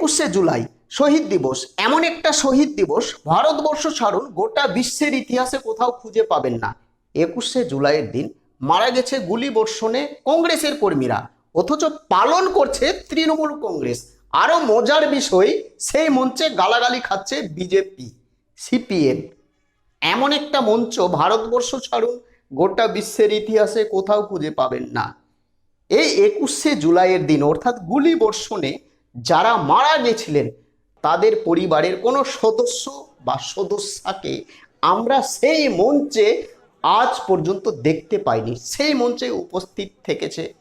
একুশে জুলাই, শহীদ দিবস। এমন একটা শহীদ দিবস ভারতবর্ষ ছাড়ুন, গোটা বিশ্বের ইতিহাসে কোথাও খুঁজে পাবেন না। একুশে জুলাইয়ের দিন মারা গেছে গুলি বর্ষণে কংগ্রেসের কর্মীরা, অথচ পালন করছে তৃণমূল কংগ্রেস। আরও মজার বিষয়, সেই মঞ্চে গালাগালি খাচ্ছে বিজেপি, সিপিএম। এমন একটা মঞ্চ ভারতবর্ষ ছাড়ুন, গোটা বিশ্বের ইতিহাসে কোথাও খুঁজে পাবেন না। এই একুশে জুলাইয়ের দিন অর্থাৎ গুলি বর্ষণে যারা মারা গেছিলেন, তাদের পরিবারের কোনো সদস্য বা সদস্যাকে আমরা সেই মঞ্চে আজ পর্যন্ত দেখতে পাইনি। সেই মঞ্চে উপস্থিত থেকেছে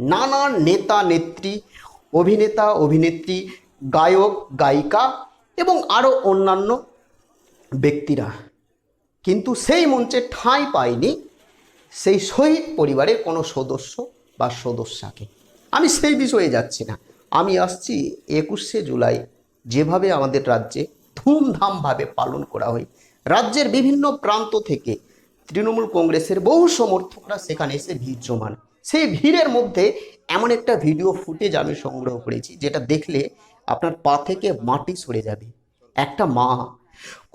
নানা নেতা, নেত্রী, অভিনেতা, অভিনেত্রী, গায়ক, গায়িকা এবং আরও অন্যান্য ব্যক্তিরা। কিন্তু সেই মঞ্চে ঠাঁই পায়নি সেই শহীদ পরিবারের কোনো সদস্য বা সদস্যাকে। আমি সেই বিষয়ে যাচ্ছি না। আমি আসছি একুশে জুলাই। যেভাবে আমাদের রাজ্যে ধুমধামভাবে পালন করা হয়, রাজ্যের বিভিন্ন প্রান্ত থেকে তৃণমূল কংগ্রেসের বহু সমর্থকরা সেখানে এসে ভিড় জমান। সেই ভিড়ের মধ্যে এমন একটা ভিডিও ফুটেজ আমি সংগ্রহ করেছি, যেটা দেখলে আপনার পা থেকে মাটি সরে যাবে। একটা মা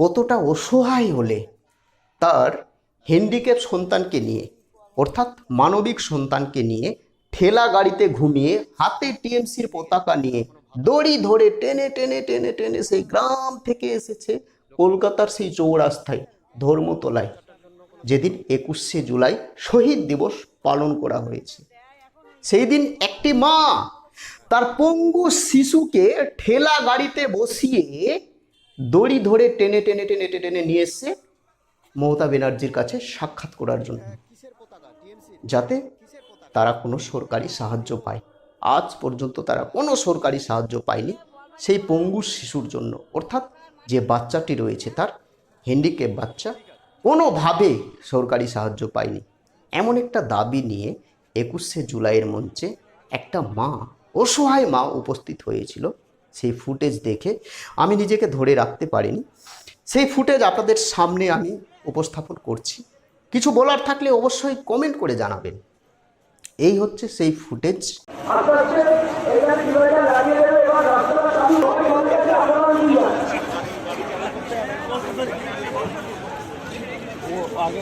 কতটা অসহায় হলে তার হ্যান্ডিক্যাপ সন্তানকে নিয়ে, অর্থাৎ মানবিক সন্তানকে নিয়ে ঠেলা গাড়িতে ঘুমিয়ে হাতে টিএমসির পতাকা নিয়ে দড়ি ধরে টেনে টেনে টেনে টেনে সেই গ্রাম থেকে এসেছে কলকাতার সেই চৌরাস্তায় ধর্মতলায়। যেদিন একুশে জুলাই শহীদ দিবস পালন করা হয়েছে। সেই দিন একটি মা তার পঙ্গু শিশুকে ঠেলা গাড়িতে বসিয়ে দড়ি ধরে টেনে টেনে টেনে টেনে নিয়ে এসছে মমতা ব্যানার্জির কাছে সাক্ষাৎ করার জন্য। যাতে তারা কোনো সরকারি সাহায্য পায়। আজ পর্যন্ত তারা কোনো সরকারি সাহায্য পায়নি সেই পঙ্গু শিশুর জন্য। অর্থাৎ যে বাচ্চাটি রয়েছে তার হ্যান্ডিক্যাপ বাচ্চা কোনোভাবে সরকারি সাহায্য পায়নি। এমন একটা দাবি নিয়ে একুশে জুলাইয়ের মঞ্চে একটা মা, অসহায় মা উপস্থিত হয়েছিল। সেই ফুটেজ দেখে আমি নিজেকে ধরে রাখতে পারিনি। সেই ফুটেজ আপনাদের সামনে আমি উপস্থাপন করছি। কিছু বলার থাকলে অবশ্যই কমেন্ট করে জানাবেন। এই হচ্ছে সেই ফুটেজ आगे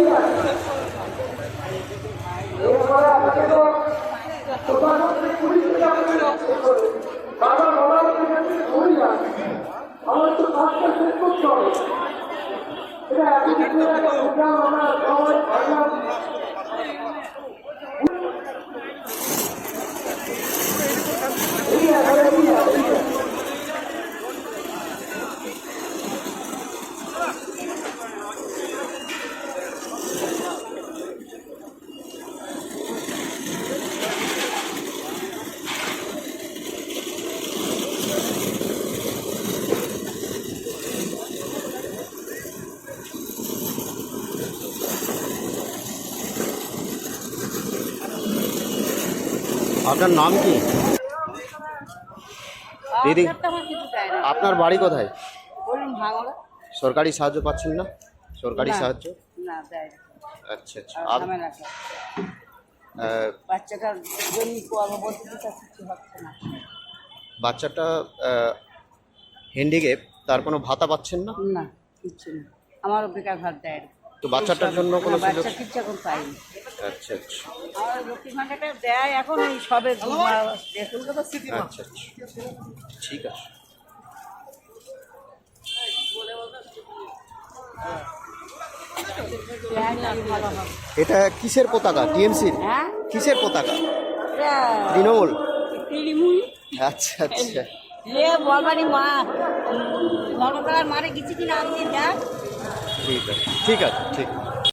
よし! আপনার নাম কি? দিদি আমার কিছু আপনার বাড়ি কোথায়? সরকারি সাহায্য পাচ্ছেন না? সরকারি সাহায্য। আচ্ছা আচ্ছা। কিছু বাচ্চাটা হ্যান্ডিক্যাপ তার কোনো ভাতা পাচ্ছেন না? না কিচ্ছু না। আমারও বেকার ভাত দেয় তো বাচ্চাটার জন্য কোনো সুযোগ পাইনি। আচ্ছা আচ্ছা। লক্ষ্মী ভাণ্ডারটা দেয় এখন সবে আচ্ছা আচ্ছা। ঠিক আছে। এটা কিসের পতাকা? টিএমসির? হ্যাঁ? কিসের পতাকা? তৃণমূল? আচ্ছা আচ্ছা। ঠিক আছে ঠিক আছে ঠিক।